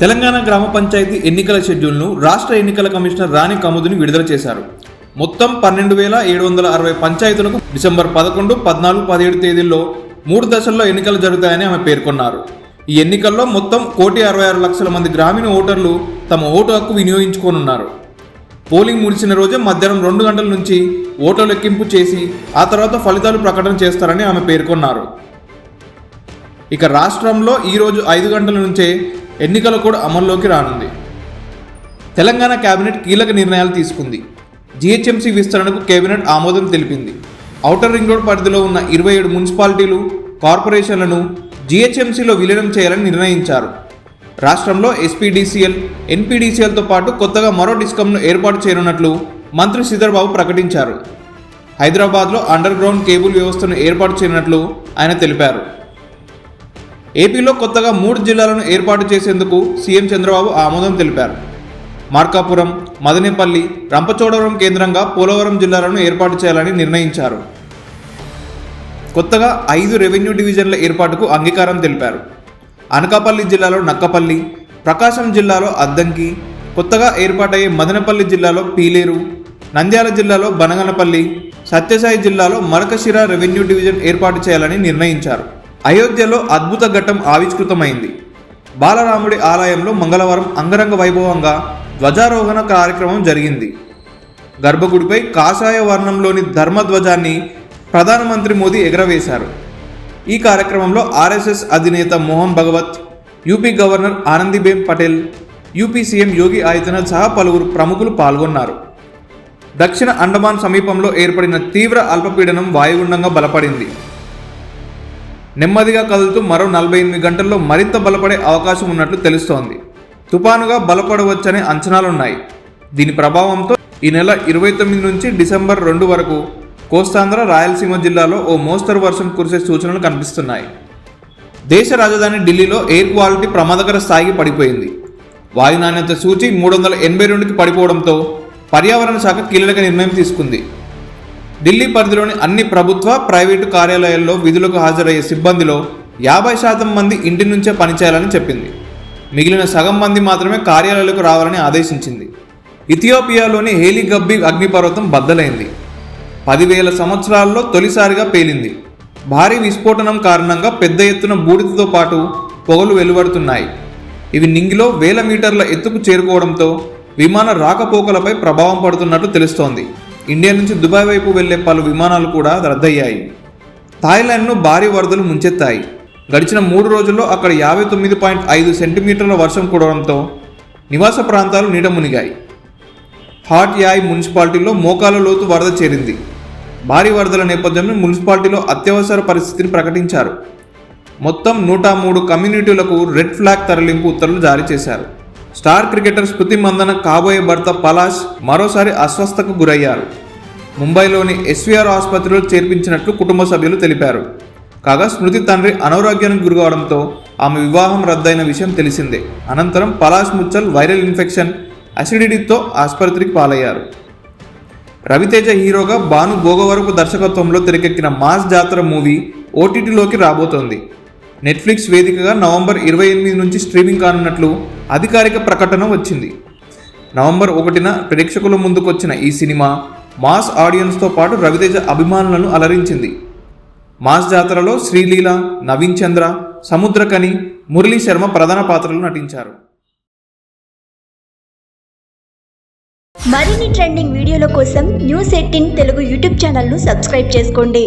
తెలంగాణ గ్రామ పంచాయతీ ఎన్నికల షెడ్యూల్ను రాష్ట్ర ఎన్నికల కమిషనర్ రాణి కముదిని విడుదల చేశారు. మొత్తం పన్నెండు వేల ఏడు వందల అరవై పంచాయతీలకు డిసెంబర్ పదకొండు పద్నాలుగు పదిహేడు తేదీల్లో మూడు దశల్లో ఎన్నికలు జరుగుతాయని ఆమె పేర్కొన్నారు. ఈ ఎన్నికల్లో మొత్తం కోటి అరవై ఆరు లక్షల మంది గ్రామీణ ఓటర్లు తమ ఓటు హక్కు వినియోగించుకోనున్నారు. పోలింగ్ ముగిసిన రోజే మధ్యాహ్నం రెండు గంటల నుంచి ఓటు లెక్కింపు చేసి ఆ తర్వాత ఫలితాలు ప్రకటన చేస్తారని ఆమె పేర్కొన్నారు. ఇక రాష్ట్రంలో ఈరోజు ఐదు గంటల నుంచే ఎన్నికల కోడ్ అమల్లోకి రానుంది. తెలంగాణ కేబినెట్ కీలక నిర్ణయాలు తీసుకుంది. జీహెచ్ఎంసీ విస్తరణకు కేబినెట్ ఆమోదం తెలిపింది. ఔటర్ రింగ్ రోడ్ పరిధిలో ఉన్న ఇరవై ఏడు మున్సిపాలిటీలు కార్పొరేషన్లను జీహెచ్ఎంసీలో విలీనం చేయాలని నిర్ణయించారు. రాష్ట్రంలో ఎస్పీడీసీఎల్ ఎన్పీడీసీఎల్తో పాటు కొత్తగా మరో డిస్కంను ఏర్పాటు చేయనున్నట్లు మంత్రి శ్రీధర్బాబు ప్రకటించారు. హైదరాబాద్లో అండర్ గ్రౌండ్ కేబుల్ వ్యవస్థను ఏర్పాటు చేయనున్నట్లు ఆయన తెలిపారు. ఏపీలో కొత్తగా మూడు జిల్లాలను ఏర్పాటు చేసేందుకు సీఎం చంద్రబాబు ఆమోదం తెలిపారు. మార్కాపురం మదనేపల్లి రంపచోడవరం కేంద్రంగా పోలవరం జిల్లాలను ఏర్పాటు చేయాలని నిర్ణయించారు. కొత్తగా ఐదు రెవెన్యూ డివిజన్ల ఏర్పాటుకు అంగీకారం తెలిపారు. అనకాపల్లి జిల్లాలో నక్కపల్లి ప్రకాశం జిల్లాలో అద్దంకి కొత్తగా ఏర్పాటయ్యే మదనపల్లి జిల్లాలో పీలేరు నంద్యాల జిల్లాలో బనగనపల్లి సత్యసాయి జిల్లాలో మరకశిర రెవెన్యూ డివిజన్ ఏర్పాటు చేయాలని నిర్ణయించారు. అయోధ్యలో అద్భుత ఘట్టం ఆవిష్కృతమైంది. బాలరాముడి ఆలయంలో మంగళవారం అంగరంగ వైభవంగా ధ్వజారోహణ కార్యక్రమం జరిగింది. గర్భగుడిపై కాషాయ వర్ణంలోని ధర్మధ్వజాన్ని ప్రధానమంత్రి మోదీ ఎగరవేశారు. ఈ కార్యక్రమంలో ఆర్ఎస్ఎస్ అధినేత Mohan Bhagwat UP governor Anandiben Patel UP CM Yogi Adityanath సహా పలువురు ప్రముఖులు పాల్గొన్నారు. దక్షిణ అండమాన్ సమీపంలో ఏర్పడిన తీవ్ర అల్పపీడనం వాయుగుండంగా బలపడింది. నెమ్మదిగా కదులుతూ మరో నలభై ఎనిమిది గంటల్లో మరింత బలపడే అవకాశం ఉన్నట్లు తెలుస్తోంది. తుపానుగా బలపడవచ్చనే అంచనాలున్నాయి. దీని ప్రభావంతో ఈ నెల ఇరవై తొమ్మిది నుంచి డిసెంబర్ రెండు వరకు కోస్తాంధ్ర రాయలసీమ జిల్లాలో ఓ మోస్తరు వర్షం కురిసే సూచనలు కనిపిస్తున్నాయి. దేశ రాజధాని ఢిల్లీలో ఎయిర్ క్వాలిటీ ప్రమాదకర స్థాయికి పడిపోయింది. వాయు నాణ్యత సూచి మూడు వందల ఎనభై రెండుకి పడిపోవడంతో పర్యావరణ శాఖ కీలక నిర్ణయం తీసుకుంది. ఢిల్లీ పరిధిలోని అన్ని ప్రభుత్వ ప్రైవేటు కార్యాలయాల్లో విధులకు హాజరయ్యే సిబ్బందిలో యాభై శాతం మంది ఇంటి నుంచే పనిచేయాలని చెప్పింది. మిగిలిన సగం మంది మాత్రమే కార్యాలయాలకు రావాలని ఆదేశించింది. ఇథియోపియాలోని హేలిగబ్బి అగ్నిపర్వతం బద్దలైంది. పదివేల సంవత్సరాల్లో తొలిసారిగా పేలింది. భారీ విస్ఫోటనం కారణంగా పెద్ద ఎత్తున బూడిదతో పాటు పొగలు వెలువడుతున్నాయి. ఇవి నింగిలో వేల మీటర్ల ఎత్తుకు చేరుకోవడంతో విమాన రాకపోకలపై ప్రభావం పడుతున్నట్లు తెలుస్తోంది. ఇండియా నుంచి దుబాయ్ వైపు వెళ్ళే పలు విమానాలు కూడా రద్దయ్యాయి. థాయిలాండ్ను భారీ వరదలు ముంచెత్తాయి. గడిచిన మూడు రోజుల్లో అక్కడ యాభై తొమ్మిది పాయింట్ ఐదు సెంటీమీటర్ల వర్షం కురవడంతో నివాస ప్రాంతాలు నీట మునిగాయి. హాట్ యాయ్ మున్సిపాలిటీలో మోకాల లోతు వరద చేరింది. భారీ వరదల నేపథ్యంలో మున్సిపాలిటీలో అత్యవసర పరిస్థితిని ప్రకటించారు. మొత్తం నూట మూడు కమ్యూనిటీలకు రెడ్ ఫ్లాగ్ తరలింపు ఉత్తర్వులు జారీ చేశారు. స్టార్ క్రికెటర్ స్మృతి మందన కాబోయే భర్త పలాష్ మరోసారి అస్వస్థకు గురయ్యారు. ముంబైలోని ఎస్వీఆర్ ఆసుపత్రిలో చేర్పించినట్లు కుటుంబ సభ్యులు తెలిపారు. కాగా స్మృతి తండ్రి అనారోగ్యానికి గురికావడంతో ఆమె వివాహం రద్దయిన విషయం తెలిసిందే. అనంతరం పలాష్ ముచ్చల్ వైరల్ ఇన్ఫెక్షన్ అసిడిటీతో ఆసుపత్రికి పాలయ్యారు. రవితేజ హీరోగా భాను భోగవరపు దర్శకత్వంలో తెరకెక్కిన మాస్ జాతర మూవీ ఓటీటీలోకి రాబోతోంది. నెట్ఫ్లిక్స్ వేదికగా నవంబర్ ఇరవై ఎనిమిది నుంచి స్ట్రీమింగ్ కానున్నట్లు అధికారిక ప్రకటన వచ్చింది. నవంబర్ ఒకటిన ప్రేక్షకుల ముందుకొచ్చిన ఈ సినిమా మాస్ ఆడియన్స్తో పాటు రవితేజ అభిమానులను అలరించింది. మాస్ జాతరలో శ్రీలీల నవీన్ చంద్ర సముద్రకని మురళీ శర్మ ప్రధాన పాత్రలు నటించారు. మరిన్ని ట్రెండింగ్ వీడియోల కోసం న్యూస్ ఎయిటీన్ తెలుగు యూట్యూబ్ ఛానల్ను సబ్స్క్రైబ్ చేసుకోండి.